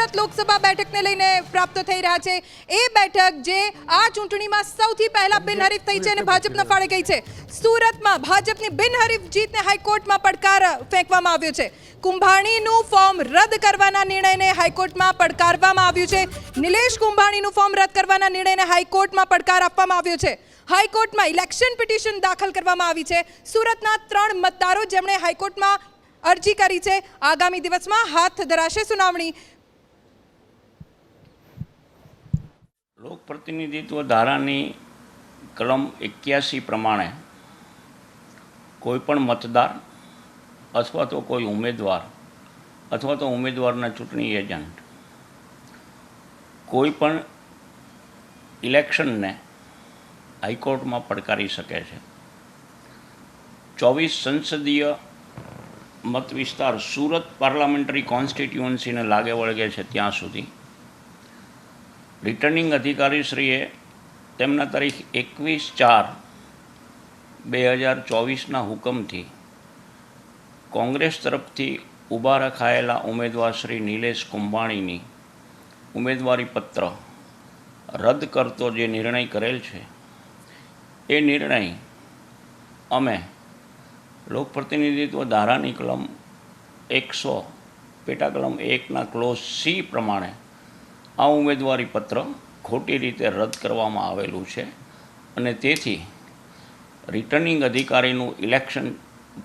સુરત લોકસભા બેઠકને લઈને પ્રાપ્ત થઈ રહ્યા છે. એ બેઠક જે આ ચૂંટણીમાં સૌથી પહેલા બિનહરીફ થઈ છે અને ભાજપના ફાળે ગઈ છે. સુરતમાં ભાજપની બિનહરીફ જીતને હાઈકોર્ટમાં પડકાર ફેંકવામાં આવ્યો છે. કુંભાણીનું ફોર્મ રદ કરવાના નિર્ણયને હાઈકોર્ટમાં પડકારવામાં આવ્યું છે. નિલેશ કુંભાણીનું ફોર્મ રદ કરવાના નિર્ણયને હાઈકોર્ટમાં પડકાર આપવામાં આવ્યો છે. હાઈકોર્ટમાં ઇલેક્શન પિટિશન દાખલ કરવામાં આવી છે. સુરતના ત્રણ મતદારો જેમણે હાઈકોર્ટમાં અરજી કરી છે. આગામી દિવસમાં હાથ ધરાશે સુનાવણી. લોક પ્રતિનિધિત્વ ધારાની કલમ એક્યાસી પ્રમાણે કોઈ પણ મતદાર અથવા તો કોઈ ઉમેદવાર અથવા તો ઉમેદવારના ચૂંટણી એજન્ટ કોઈ પણ ઇલેક્શનને હાઈકોર્ટમાં પડકારી શકે છે. ચોવીસ સંસદીય મત વિસ્તાર સુરત પાર્લામેન્ટરી કોન્સ્ટિટ્યુઅન્સીને લાગે વળગે છે ત્યાં સુધી રિટર્નિંગ અધિકારીશ્રીએ તેમના તારીખ એકવીસ ચાર બે હજાર ચોવીસના હુકમથી કોંગ્રેસ તરફથી ઊભા રખાયેલા ઉમેદવાર શ્રી નિલેશ કુંભાણીની ઉમેદવારી પત્ર રદ કરતો જે નિર્ણય કરેલ છે, એ નિર્ણય અમે લોકપ્રતિનિધિત્વ ધારાની કલમ એકસો પેટા કલમ એકના ક્લોઝ સી પ્રમાણે આ ઉમેદવારી પત્ર ખોટી રીતે રદ કરવામાં આવેલું છે અને તેથી રિટર્નિંગ અધિકારીનું ઇલેક્શન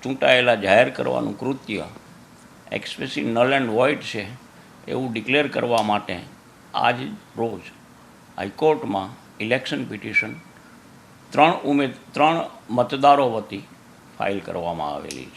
ચૂંટાયેલા જાહેર કરવાનું કૃત્ય એક્સપ્રેસી નલ એન્ડ વોઇડ છે એવું ડિક્લેર કરવા માટે આજ રોજ હાઈકોર્ટમાં ઇલેક્શન પિટિશન ત્રણ ઉમેદ ત્રણ મતદારો વતી ફાઇલ કરવામાં આવેલી છે.